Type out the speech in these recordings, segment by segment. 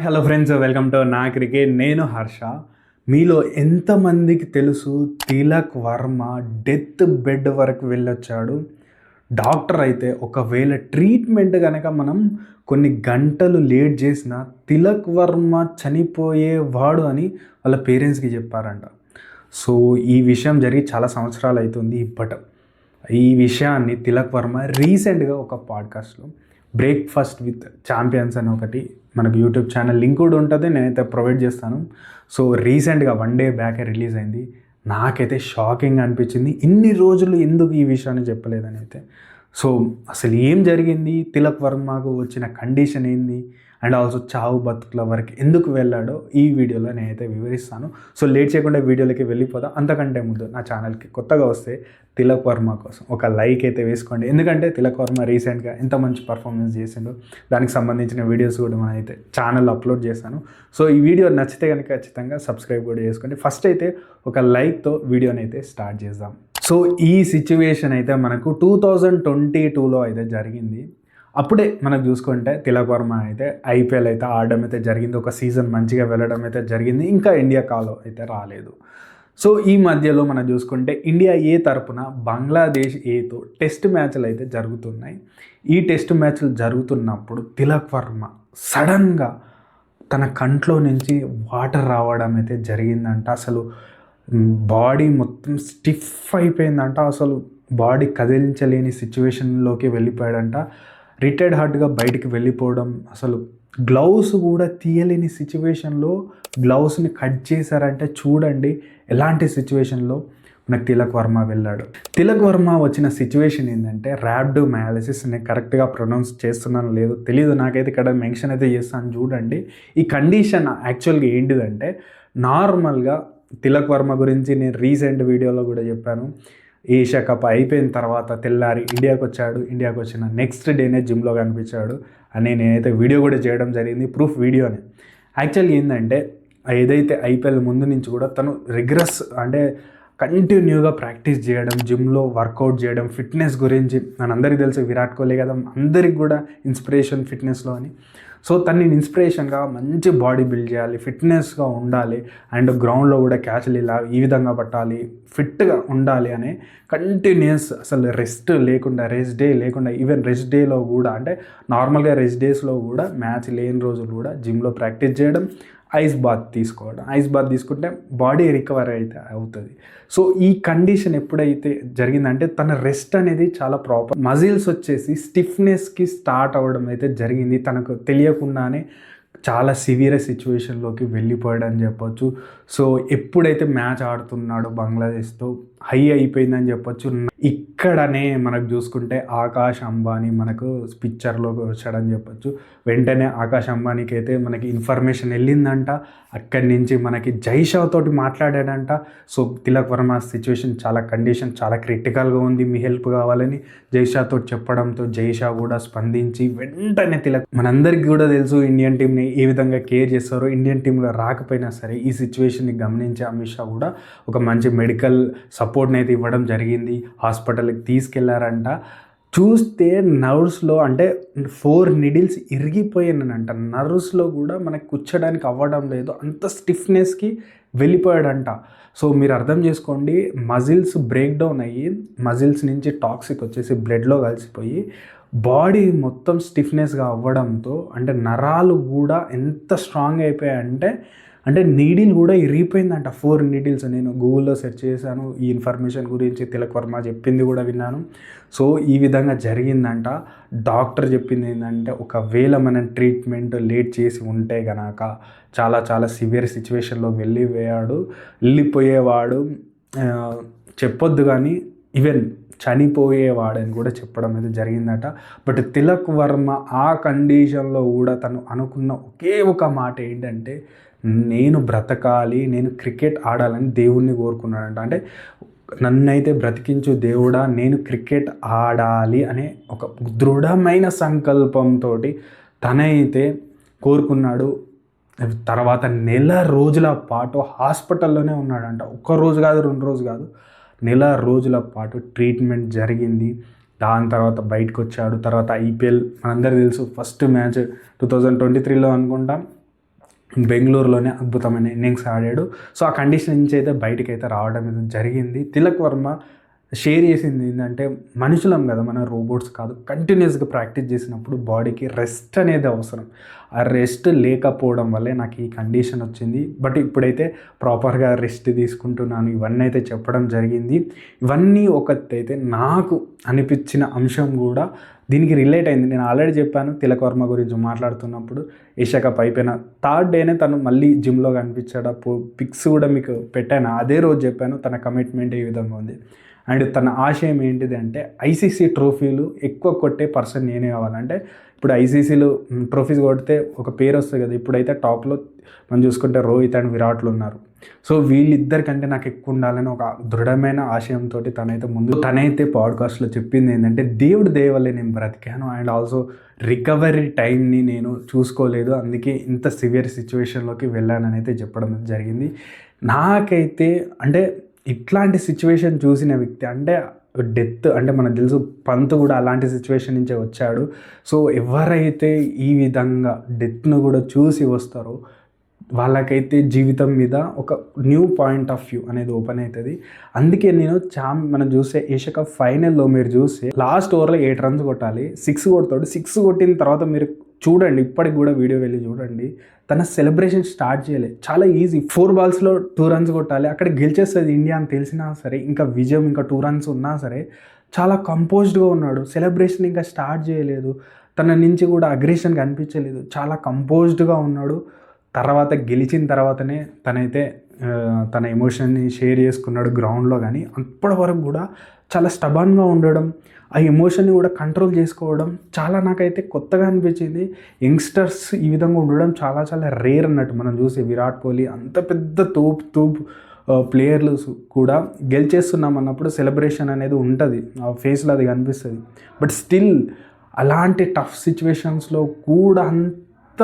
Hello friends welcome to నా cricket నేను హర్ష. మీలో ఎంతమందికి తెలుసు తిలక్ వర్మ డెత్ బెడ్ వరకు వెళ్ళొచ్చాడు. డాక్టర్ అయితే ఒకవేళ ట్రీట్మెంట్ కనుక మనం కొన్ని గంటలు లేట్ చేసిన తిలక్ వర్మ చనిపోయేవాడు అని వాళ్ళ పేరెంట్స్కి చెప్పారంట. సో ఈ విషయం జరిగి చాలా సంవత్సరాలు అవుతుంది ఇప్పట. ఈ విషయాన్ని తిలక్ వర్మ రీసెంట్గా ఒక పాడ్కాస్ట్లో బ్రేక్ఫాస్ట్ విత్ ఛాంపియన్స్ అని ఒకటి. మనకు యూట్యూబ్ ఛానల్ లింక్ కూడా ఉంటుంది నేనైతే ప్రొవైడ్ చేస్తాను. సో రీసెంట్గా వన్ డే బ్యాకే రిలీజ్ అయింది. నాకైతే షాకింగ్ అనిపించింది. ఇన్ని రోజులు ఎందుకు ఈ విషయాన్ని చెప్పలేదని అయితే సో అసలు ఏం జరిగింది? తిలక్ వర్మకు వచ్చిన కండిషన్ ఏంది? అండ్ ఆల్సో చావు బతుకుల వరకు ఎందుకు వెళ్ళాడో ఈ వీడియోలో నేనైతే వివరిస్తాను. సో లేట్ చేయకుండా వీడియోలకి వెళ్ళిపోతా అంతకంటే ముందు నా ఛానల్కి కొత్తగా వస్తే తిలక్ వర్మ కోసం ఒక లైక్ అయితే వేసుకోండి. ఎందుకంటే తిలక్ వర్మ రీసెంట్గా ఎంత మంచి పర్ఫార్మెన్స్ చేసిండో దానికి సంబంధించిన వీడియోస్ కూడా మనం అయితే ఛానల్లో అప్లోడ్ చేస్తాను. సో ఈ వీడియో నచ్చితే కనుక ఖచ్చితంగా సబ్స్క్రైబ్ కూడా చేసుకోండి. ఫస్ట్ అయితే ఒక లైక్తో వీడియోని అయితే స్టార్ట్ చేద్దాం. సో ఈ సిచ్యువేషన్ అయితే మనకు టూ థౌజండ్ ట్వంటీ టూలో అయితే జరిగింది. అప్పుడే మనకు చూసుకుంటే తిలక్ వర్మ అయితే ఐపీఎల్ అయితే ఆడడం అయితే జరిగింది. ఒక సీజన్ మంచిగా వెళ్ళడం అయితే జరిగింది. ఇంకా ఇండియా కాలో అయితే రాలేదు. సో ఈ మధ్యలో మనం చూసుకుంటే ఇండియా ఏ తరపున బంగ్లాదేశ్ ఏతో టెస్ట్ మ్యాచ్లు అయితే జరుగుతున్నాయి. ఈ టెస్ట్ మ్యాచ్లు జరుగుతున్నప్పుడు తిలక్ వర్మ సడన్గా తన కంట్లో నుంచి వాటర్ రావడం అయితే జరిగిందంట. అసలు బాడీ మొత్తం స్టిఫ్ అయిపోయిందంట. అసలు బాడీ కదిలించలేని సిచ్యువేషన్లోకి వెళ్ళిపోయాడంట. రిటైర్డ్ హార్ట్గా బయటికి వెళ్ళిపోవడం అసలు గ్లౌస్ కూడా తీయలేని సిచ్యువేషన్లో గ్లౌస్ని కట్ చేశారంటే చూడండి ఎలాంటి సిచ్యువేషన్లో. మనకు తిలక్ వర్మ వెళ్ళాడు. తిలక్ వర్మ వచ్చిన సిచ్యువేషన్ ఏంటంటే ర్యాప్డ్ మయాలిసిస్ నేను కరెక్ట్గా ప్రొనౌన్స్ చేస్తున్నాను లేదు తెలియదు నాకైతే ఇక్కడ మెన్షన్ అయితే చేస్తాను చూడండి. ఈ కండిషన్ యాక్చువల్గా ఏంటిదంటే నార్మల్గా తిలక్ వర్మ గురించి నేను రీసెంట్ వీడియోలో కూడా చెప్పాను. ఏషియా కప్ అయిపోయిన తర్వాత తెల్లారి ఇండియాకి వచ్చాడు ఇండియాకి వచ్చిన నెక్స్ట్ డేనే జిమ్లో కనిపించాడు. అని నేనైతే వీడియో కూడా చేయడం జరిగింది. ప్రూఫ్ వీడియోనే. యాక్చువల్గా ఏంటంటే ఏదైతే ఐపీఎల్ ముందు నుంచి కూడా తను రిగ్రెస్ అంటే కంటిన్యూగా ప్రాక్టీస్ చేయడం జిమ్లో వర్కౌట్ చేయడం ఫిట్నెస్ గురించి మనందరికీ తెలుసు విరాట్ కోహ్లీ కదా అందరికి కూడా ఇన్స్పిరేషన్ ఫిట్నెస్లో అని. సో తన్ని ఇన్స్పిరేషన్గా మంచి బాడీ బిల్డ్ చేయాలి ఫిట్నెస్గా ఉండాలి అండ్ గ్రౌండ్లో కూడా క్యాచ్లు ఇలా ఈ విధంగా పట్టాలి ఫిట్గా ఉండాలి అనే కంటిన్యూస్ అసలు రెస్ట్ లేకుండా రెస్ట్ డే లేకుండా ఈవెన్ రెస్ట్ డేలో కూడా అంటే నార్మల్గా రెస్ట్ డేస్లో కూడా మ్యాచ్ లేని రోజులు కూడా జిమ్లో ప్రాక్టీస్ చేయడం ఐస్ బాత్ తీసుకోవడం. ఐస్ బాత్ తీసుకుంటే బాడీ రికవర్ అయితే అవుతుంది. సో ఈ కండిషన్ ఎప్పుడైతే జరిగిందంటే తన రెస్ట్ అనేది చాలా ప్రాపర్ మజిల్స్ వచ్చేసి స్టిఫ్నెస్కి స్టార్ట్ అవ్వడం అయితే జరిగింది. తనకు తెలియకుండానే చాలా సివియర్ సిచ్యువేషన్లోకి వెళ్ళిపోయాడని చెప్పొచ్చు. సో ఎప్పుడైతే మ్యాచ్ ఆడుతున్నాడో బంగ్లాదేశ్తో హై అయిపోయిందని చెప్పొచ్చు. ఇక్కడనే మనకు చూసుకుంటే ఆకాష్ అంబానీ మనకు పిక్చర్లోకి వచ్చాడని చెప్పొచ్చు. వెంటనే ఆకాష్ అంబానీకి అయితే మనకి ఇన్ఫర్మేషన్ వెళ్ళిందంట. అక్కడి నుంచి మనకి జైషా తోటి మాట్లాడాడంట. సో తిలక్ వర్మ సిచ్యువేషన్ చాలా కండిషన్ చాలా క్రిటికల్గా ఉంది. మీ హెల్ప్ కావాలని జైషాతో చెప్పడంతో జైషా కూడా స్పందించి వెంటనే తిలక్ మనందరికీ కూడా తెలుసు ఇండియన్ టీంని ఏ విధంగా కేర్ చేస్తారో. ఇండియన్ టీంలో రాకపోయినా సరే ఈ సిచ్యువేషన్ని గమనించి అమిత్ షా కూడా ఒక మంచి మెడికల్ సపోర్ట్ని అయితే ఇవ్వడం జరిగింది. హాస్పిటల్కి తీసుకెళ్ళారంట. చూస్తే నర్వ్స్లో అంటే ఫోర్ నిడిల్స్ ఇరిగిపోయానంట నర్వ్స్లో కూడా మనకు కూర్చోడానికి అవ్వడం లేదు. అంత స్టిఫ్నెస్కి వెళ్ళిపోయాడంట. సో మీరు అర్థం చేసుకోండి మజిల్స్ బ్రేక్ డౌన్ అయ్యి మజిల్స్ నుంచి టాక్సిక్ వచ్చేసి బ్లడ్లో కలిసిపోయి బాడీ మొత్తం స్టిఫ్నెస్గా అవ్వడంతో అంటే నరాలు కూడా ఎంత స్ట్రాంగ్ అయిపోయాయంటే అంటే నీడిల్ కూడా ఇరిగిపోయిందంట. ఫోర్ నీడిల్స్ నేను గూగుల్లో సెర్చ్ చేశాను. ఈ ఇన్ఫర్మేషన్ గురించి తిలక్ వర్మ చెప్పింది కూడా విన్నాను. సో ఈ విధంగా జరిగిందంట. డాక్టర్ చెప్పింది ఏంటంటే ఒకవేళ మనం ట్రీట్మెంట్ లేట్ చేసి ఉంటే గనక చాలా చాలా సివియర్ సిచ్యువేషన్లో వెళ్ళిపోయాడు. వెళ్ళిపోయేవాడు చెప్పొద్దు కానీ ఈవెన్ చనిపోయేవాడని కూడా చెప్పడం అయితే జరిగిందట. బట్ తిలక్ వర్మ ఆ కండిషన్లో కూడా తను అనుకున్న ఒకే ఒక మాట ఏంటంటే నేను బ్రతకాలి నేను క్రికెట్ ఆడాలని దేవుణ్ణి కోరుకున్నాడంట. అంటే నన్నైతే బ్రతికించు దేవుడా నేను క్రికెట్ ఆడాలి అనే ఒక దృఢమైన సంకల్పంతో తనైతే కోరుకున్నాడు. తర్వాత నెల రోజుల పాటు హాస్పిటల్లోనే ఉన్నాడంట. ఒక్క రోజు కాదు రెండు రోజు కాదు. నెల రోజుల పాటు ట్రీట్మెంట్ జరిగింది. దాని తర్వాత బయటకు వచ్చాడు తర్వాత ఐపీఎల్ మనందరూ తెలుసు first match two thousand twenty త్రీలో అనుకుంటాం. బెంగళూరులోనే అద్భుతమైన ఇన్నింగ్స్ ఆడాడు. సో ఆ కండిషన్ నుంచి అయితే బయటికి అయితే రావడం అయితే జరిగింది. తిలక్ వర్మ షేర్ చేసింది ఏంటంటే మనుషులం కదా మన రోబోట్స్ కాదు. కంటిన్యూస్గా ప్రాక్టీస్ చేసినప్పుడు బాడీకి రెస్ట్ అనేది అవసరం. ఆ రెస్ట్ లేకపోవడం వల్లే నాకు ఈ కండిషన్ వచ్చింది. బట్ ఇప్పుడైతే ప్రాపర్గా రెస్ట్ తీసుకుంటున్నాను. ఇవన్నీ అయితే చెప్పడం జరిగింది. ఇవన్నీ ఒకటి అయితే నాకు అనిపించిన అంశం కూడా దీనికి రిలేట్ అయింది. నేను ఆల్రెడీ చెప్పాను తిలకవర్మ గురించి మాట్లాడుతున్నప్పుడు ఏషియా కప్ అయిపోయిన థర్డ్ డేనే తను మళ్ళీ జిమ్లో కనిపించాడు. పిక్స్ కూడా మీకు పెట్టాను. అదే రోజు చెప్పాను తన కమిట్మెంట్ ఏ విధంగా ఉంది. అండ్ తన ఆశయం ఏంటిది అంటే ఐసీసీ ట్రోఫీలు ఎక్కువ కొట్టే పర్సన్ నేనే కావాలంటే ఇప్పుడు ఐసీసీలు ట్రోఫీస్ కొడితే ఒక పేరు వస్తుంది కదా ఇప్పుడైతే టాప్లో మనం చూసుకుంటే రోహిత్ అండ్ విరాట్లు ఉన్నారు. సో వీళ్ళిద్దరికంటే నాకు ఎక్కువ ఉండాలని ఒక దృఢమైన ఆశయంతో తనైతే ముందు తనైతే పాడ్కాస్ట్లో చెప్పింది ఏంటంటే దేవుడు దేవలే నేను బ్రతికాను. అండ్ ఆల్సో రికవరీ టైంని నేను చూసుకోలేదు. అందుకే ఇంత సివియర్ సిచ్యువేషన్లోకి వెళ్ళానని అయితే చెప్పడం జరిగింది. నాకైతే అంటే ఇట్లాంటి సిచ్యువేషన్ చూసిన వ్యక్తి అంటే డెత్ అంటే మనకు తెలుసు పంత్ కూడా అలాంటి సిచ్యువేషన్ నుంచే వచ్చాడు. సో ఎవరైతే ఈ విధంగా డెత్ను కూడా చూసి వస్తారో వాళ్ళకైతే జీవితం మీద ఒక న్యూ పాయింట్ ఆఫ్ వ్యూ అనేది ఓపెన్ అవుతుంది అందుకే నేను చా మనం చూస్తే ఏషియా కప్ ఫైనల్లో మీరు చూస్తే లాస్ట్ ఓవర్లో ఎయిట్ రన్స్ కొట్టాలి. సిక్స్ కొడతాడు. సిక్స్ కొట్టిన తర్వాత మీరు చూడండి ఇప్పటికి కూడా వీడియో వెళ్ళి చూడండి. తన సెలబ్రేషన్ స్టార్ట్ చేయలేదు చాలా ఈజీ ఫోర్ బాల్స్లో టూ రన్స్ కొట్టాలి. అక్కడ గెలిచేస్తుంది ఇండియా అని తెలిసినా సరే ఇంకా విజయం ఇంకా టూ రన్స్ ఉన్నా సరే చాలా కంపోజ్డ్గా ఉన్నాడు. సెలబ్రేషన్ ఇంకా స్టార్ట్ చేయలేదు. తన నుంచి కూడా అగ్రెషన్ కనిపించలేదు. చాలా కంపోజ్డ్గా ఉన్నాడు. తర్వాత గెలిచిన తర్వాతనే తనైతే తన ఎమోషన్ని షేర్ చేసుకున్నాడు గ్రౌండ్లో కానీ అప్పటి వరకు కూడా చాలా స్టబన్గా ఉండడం ఆ ఎమోషన్ని కూడా కంట్రోల్ చేసుకోవడం చాలా నాకైతే కొత్తగా అనిపించింది. యంగ్స్టర్స్ ఈ విధంగా ఉండడం చాలా చాలా రేర్ అన్నట్టు మనం చూసే విరాట్ కోహ్లీ అంత పెద్ద తూపు తూపు ప్లేయర్లు కూడా గెలిచేస్తున్నాం అన్నప్పుడు సెలబ్రేషన్ అనేది ఉంటుంది. ఆ ఫేస్లో అది కనిపిస్తుంది. బట్ స్టిల్ అలాంటి టఫ్ సిచ్యువేషన్స్లో కూడా అంత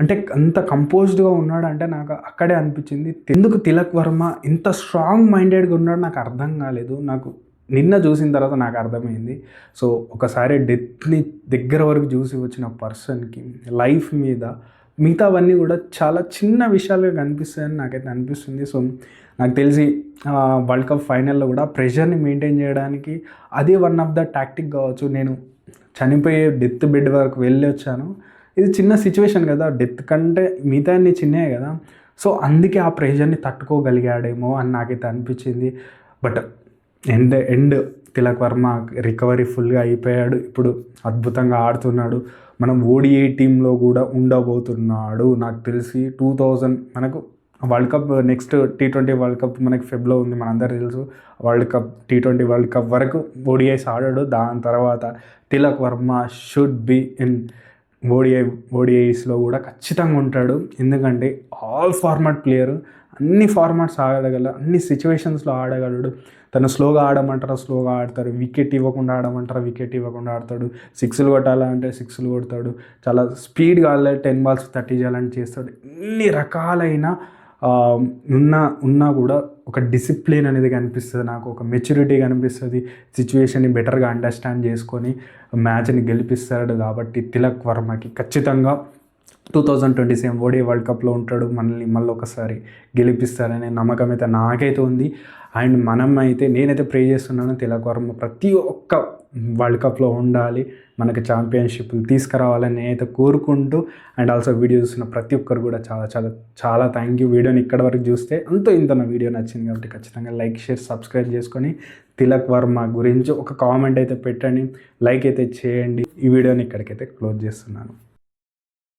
అంటే అంత కంపోజ్డ్గా ఉన్నాడు అంటే నాకు అక్కడే అనిపించింది. ఎందుకు తిలక్ వర్మ ఇంత స్ట్రాంగ్ మైండెడ్గా ఉన్నాడు నాకు అర్థం కాలేదు. నాకు నిన్న చూసిన తర్వాత నాకు అర్థమైంది. సో ఒకసారి డెత్ని దగ్గర వరకు చూసి వచ్చిన పర్సన్కి లైఫ్ మీద మిగతావన్నీ కూడా చాలా చిన్న విషయాలుగా కనిపిస్తాయని నాకైతే అనిపిస్తుంది. సో నాకు తెలిసి వరల్డ్ కప్ ఫైనల్లో కూడా ప్రెషర్ని మెయింటైన్ చేయడానికి అది వన్ ఆఫ్ ద టాక్టిక్ కావచ్చు. నేను చనిపోయే డెత్ బెడ్ వరకు వెళ్ళి వచ్చాను ఇది చిన్న సిచ్యువేషన్ కదా. డెత్ కంటే మిగతా అన్ని చిన్నవి కదా. సో అందుకే ఆ ప్రెషర్ని తట్టుకోగలిగాడేమో అని నాకైతే అనిపించింది. But end end Tilak Varma recovery ఫుల్గా అయిపోయాడు. ఇప్పుడు అద్భుతంగా ఆడుతున్నాడు. మనం ఓడిఐ టీంలో కూడా ఉండబోతున్నాడు. నాకు తెలిసి టూ థౌజండ్ మనకు world cup next T twenty world cup మనకి ఫెబ్లో ఉంది. మనందరూ తెలుసు. World cup T twenty world cup వరకు ఓడిఐస్ ఆడాడు. దాని తర్వాత Tilak Varma should be in ODI ఓడిఐస్లో కూడా ఖచ్చితంగా ఉంటాడు. ఎందుకంటే ఆల్ ఫార్మాట్ ప్లేయర్ అన్ని ఫార్మాట్స్ ఆడగల అన్ని సిచ్యువేషన్స్లో ఆడగలడు. తను స్లోగా ఆడమంటారా స్లోగా ఆడతారు. వికెట్ ఇవ్వకుండా ఆడమంటారా వికెట్ ఇవ్వకుండా ఆడతాడు. సిక్స్లు కొట్టాలంటే సిక్స్లు కొడతాడు. చాలా స్పీడ్గా టెన్ బాల్స్ థర్టీ చేయాలని చేస్తాడు. ఎన్ని రకాలైన ఉన్న ఉన్నా కూడా ఒక డిసిప్లిన్ అనేది కనిపిస్తుంది నాకు ఒక మెచ్యూరిటీ కనిపిస్తుంది. సిచ్యువేషన్ని బెటర్గా అండర్స్టాండ్ చేసుకొని మ్యాచ్ని గెలిపిస్తాడు కాబట్టి తిలక్ వర్మకి ఖచ్చితంగా two thousand twenty seven OD world కప్లో ఉంటాడు మనల్ని మళ్ళీ ఒకసారి గెలిపిస్తారనే నమ్మకం అయితే నాకైతే ఉంది. అండ్ మనం అయితే నేనైతే ప్రే చేస్తున్నాను తిలక్ వర్మ ప్రతి ఒక్క వరల్డ్ కప్లో ఉండాలి మనకి ఛాంపియన్షిప్లు తీసుకురావాలని నేనైతే కోరుకుంటూ అండ్ ఆల్సో వీడియో చూసిన ప్రతి ఒక్కరు కూడా చాలా చాలా చాలా థ్యాంక్ యూ వీడియోని ఇక్కడ వరకు చూస్తే అంతో ఇంత నా వీడియో నచ్చింది కాబట్టి ఖచ్చితంగా లైక్ షేర్ సబ్స్క్రైబ్ చేసుకొని తిలక్ వర్మ గురించి ఒక కామెంట్ అయితే పెట్టండి లైక్ అయితే చేయండి. ఈ వీడియోని ఇక్కడికైతే క్లోజ్ చేస్తున్నాను.